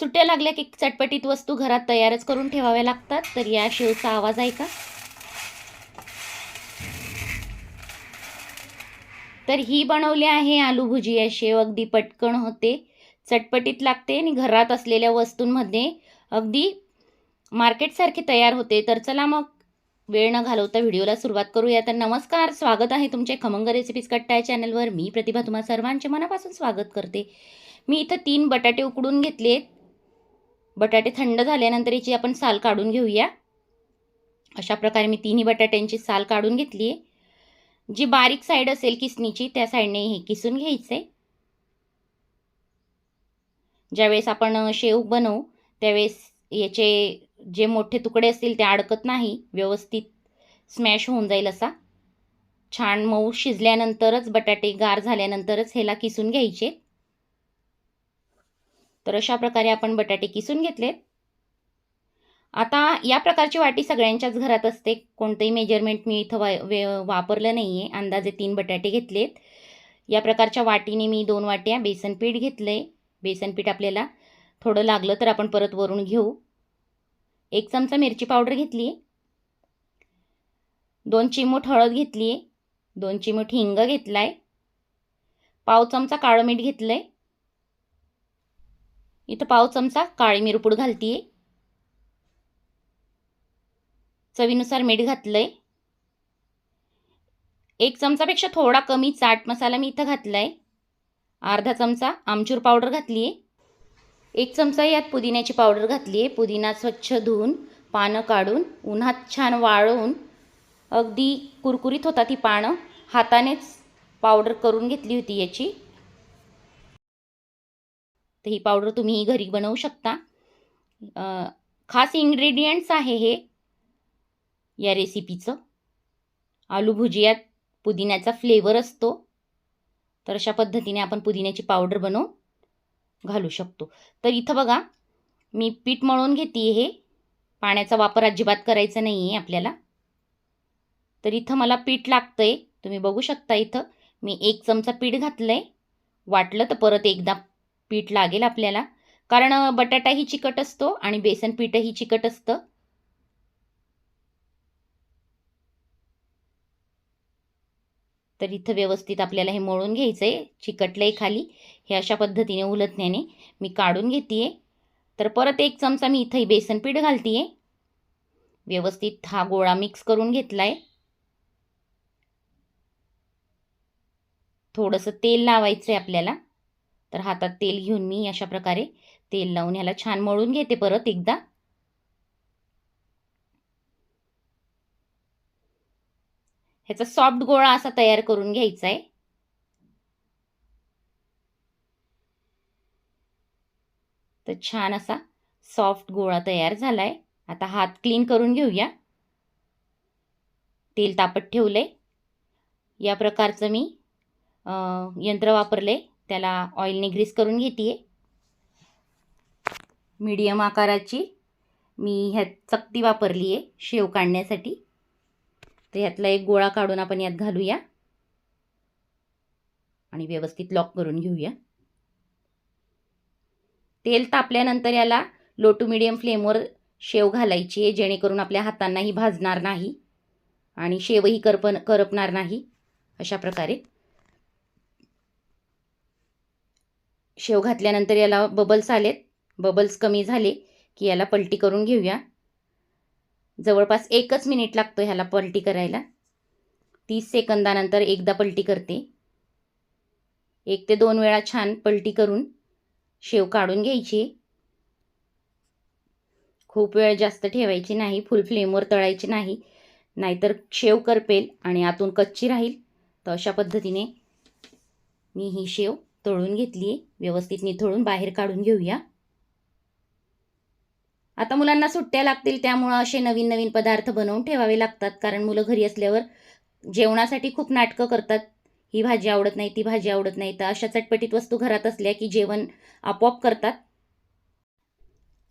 सुट्ट्या लागल्या की चटपटीत वस्तू घरात तयारच करून ठेवाव्या लागतात. तर या शेवचा आवाज ऐका. तर ही बनवली आहे आलू भुजिया. शेव अगदी पटकन होते. चटपटीत लागते आणि घरात असलेल्या वस्तूंमध्ये अगदी मार्केटसारखे तयार होते. तर चला मग वेळ न घालवता व्हिडिओला सुरुवात करूया. तर नमस्कार स्वागत आहे तुमचे खमंग रेसिपीज कट्टा या चॅनलवर मी प्रतिभा तुम्हा सर्वांचे मनापासून स्वागत करते. मी इथं तीन बटाटे उकडून घेतलेत. बटाटे थंड झाल्यानंतर याची आपण साल काढून घेऊया. अशा प्रकारे मी तिन्ही बटाट्यांची साल काढून घेतली आहे. जी बारीक साईड असेल किसणीची त्या साईडने हे किसून घ्यायचं. आहे ज्यावेळेस आपण शेव बनवू त्यावेळेस याचे जे मोठे तुकडे असतील ते अडकत नाही व्यवस्थित स्मॅश होऊन जाईल असा. छान मऊ शिजल्यानंतरच बटाटे गार झाल्यानंतरच ह्याला किसून घ्यायचे. तर अशा प्रकारे आपण बटाटे किसून घेतलेत आता या प्रकारची वाटी सगळ्यांच्याच घरात असते. कोणतंही मेजरमेंट मी इथं वा वे वापरलं नाही आहे अंदाजे तीन बटाटे घेतलेत. या प्रकारच्या वाटीने मी दोन वाट्या बेसन पीठ घेतलं आहे बेसन पीठ आपल्याला थोडं लागलं तर आपण परत वरून घेऊ. एक चमचा मिरची पावडर घेतली आहे दोन चिमूट हळद घेतली आहे दोन चिमूट हिंग घेतला आहे पाव चमचा काळं मीठ घेतलं आहे इथं पाव चमचा काळी मिरपूड घालते आहे चवीनुसार मीठ घातलं आहे एक चमचापेक्षा थोडा कमी चाट मसाला मी इथं घातला आहे अर्धा चमचा आमचूर पावडर घातली आहे एक चमचा यात पुदिन्याची पावडर घातली आहे पुदिना स्वच्छ धुवून पानं काढून उन्हात छान वाळवून अगदी कुरकुरीत होता ती पानं. हातानेच पावडर करून घेतली होती याची. तर ही पावडर तुम्ही घरी बनवू शकता. खास इंग्रेडियंट्स आहे हे. या रेसिपीचं आलू भुजियात पुदिन्याचा फ्लेवर असतो. तर अशा पद्धतीने आपण पुदिन्याची पावडर बनवून घालू शकतो. तर इथं बघा मी पीठ मळून घेते हे. पाण्याचा वापर अजिबात करायचा नाही आहे आपल्याला. तर इथं मला पीठ लागतं आहे तुम्ही बघू शकता इथं. मी एक चमचा पीठ घातलं आहे वाटलं तर परत एकदा पीठ लागेल आपल्याला. कारण बटाटाही चिकट असतो आणि बेसन पीठही चिकट असतं. तर इथं व्यवस्थित आपल्याला हे मळून घ्यायचं आहे चिकटलं आहे खाली. हे अशा पद्धतीने उलटण्याने मी काढून घेते आहे तर परत एक चमचा मी इथंही बेसन पीठ घालते आहे व्यवस्थित हा गोळा मिक्स करून घेतला आहे थोडंसं तेल लावायचं आहे आपल्याला. तर हातात तेल घेऊन मी अशा प्रकारे तेल लावून ह्याला छान मळून घेते परत एकदा. ह्याचा सॉफ्ट गोळा असा तयार करून घ्यायचा आहे तर छान असा सॉफ्ट गोळा तयार झाला आहे आता हात क्लीन करून घेऊया. तेल तापत ठेवलं आहे या प्रकारचं मी यंत्र वापरले त्याला ऑइलने ग्रीस करून घेते मीडियम आकाराची. मी ह्यात चकती वापरली आहे शेव काढण्यासाठी. तर ह्यातला एक गोळा काढून आपण यात घालूया. आणि व्यवस्थित लॉक करून घेऊया. तेल तापल्यानंतर याला लो टू मिडियम फ्लेमवर शेव घालायची आहे जेणेकरून आपल्या हातांनाही भाजणार नाही आणि शेवही करपन करपणार नाही. अशा प्रकारे. शेव घातल्यानंतर याला बबल्स आलेत. बबल्स कमी झाले की याला पलटी करून घेऊया. जवळपास एकच मिनिट लागतो ह्याला पलटी करायला. तीस सेकंदानंतर एकदा पलटी करते. एक ते दोन वेळा छान पलटी करून शेव काढून घ्यायची. खूप वेळ जास्त ठेवायची नाही फुल फ्लेमवर तळायची नाही. नाहीतर शेव करपेल आणि आतून कच्ची राहील. तर अशा पद्धतीने मी ही शेव तळून घेतली. व्यवस्थित निथळून बाहेर काढून घेऊया. आता मुलांना सुट्ट्या लागतील त्यामुळं असे नवीन नवीन पदार्थ बनवून ठेवावे लागतात. कारण मुलं घरी असल्यावर जेवणासाठी खूप नाटकं करतात. ही भाजी आवडत नाही ती भाजी आवडत नाही. तर अशा चटपटीत वस्तू घरात असल्या की जेवण आपोआप करतात.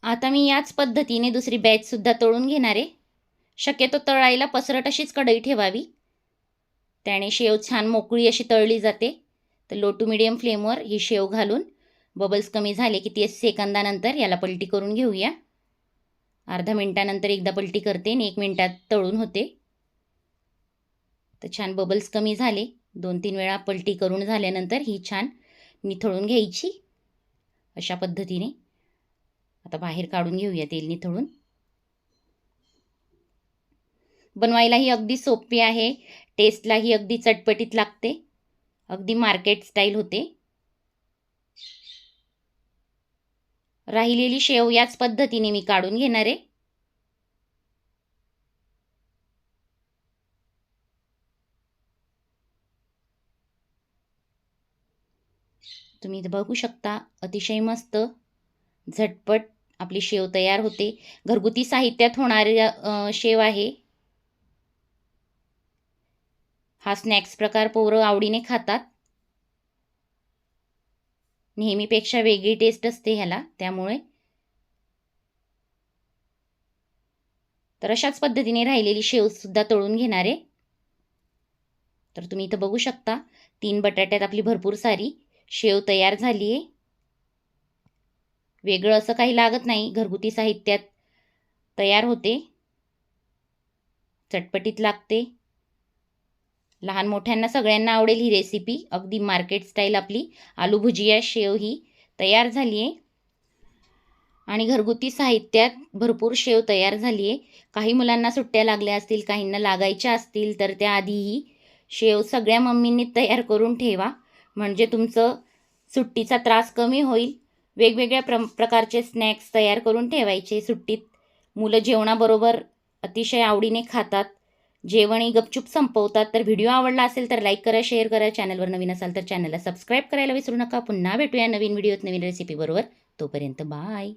आता मी याच पद्धतीने दुसरी बॅचसुद्धा तळून घेणार आहे. शक्यतो तळायला पसरट अशीच कढई ठेवावी. त्याने शेव छान मोकळी अशी तळली जाते. तर लो टू मिडियम फ्लेमवर ही शेव घालून बबल्स कमी झाले की तीस सेकंदानंतर याला पलटी करून घेऊया. अर्धा मिनटानंतर एकदा पलटी करते आणि एक मिनटात तळून होते. तर छान बबल्स कमी झाले. दोन तीन वेळा पलटी करून झाल्यानंतर ही छान निथळून घ्यायची अशा पद्धतीने. आता बाहेर काढून घेऊया तेल निथळून. बनवायलाही अगदी सोपी आहे. टेस्टलाही अगदी चटपटीत लागते. अगदी मार्केट स्टाईल होते. राहिलेली शेव याच पद्धतीने मी काढून घेणार आहे. तुम्ही बघू शकता अतिशय मस्त झटपट आपली शेव तयार होते. घरगुती साहित्यात होणारी शेव आहे. हा स्नॅक्स प्रकार पोरं आवडीने खातात. नेहमीपेक्षा वेगळी टेस्ट असते ह्याला त्यामुळे. तर अशाच पद्धतीने राहिलेली शेवसुद्धा तळून घेणार. आहे तर तुम्ही इथं बघू शकता तीन बटाट्यात आपली भरपूर सारी शेव तयार झाली आहे वेगळं असं काही लागत नाही घरगुती साहित्यात तयार होते. चटपटीत लागते. लहान मोठ्यांना सगळ्यांना आवडेल ही रेसिपी अगदी मार्केट स्टाईल आपली. आलू भुजिया शेव ही तयार झाली आहे. आणि घरगुती साहित्यात भरपूर शेव तयार झाली आहे. काही मुलांना सुट्ट्या लागल्या असतील काहींना लागायच्या असतील तर त्या आधीही शेव सगळ्या मम्मींनी तयार करून ठेवा. म्हणजे तुमचं सुट्टीचा त्रास कमी होईल. वेगवेगळ्या प्र प्रकारचे स्नॅक्स तयार करून ठेवायचे सुट्टीत. मुलं जेवणाबरोबर अतिशय आवडीने खातात. जेवणही गपचूप संपवतात. तर व्हिडिओ आवडला असेल तर लाईक करा शेअर करा. चॅनलवर नवीन असाल तर चॅनलला सबस्क्राईब करायला विसरू नका. पुन्हा भेटूया नवीन व्हिडिओत नवीन रेसिपीबरोबर तोपर्यंत बाय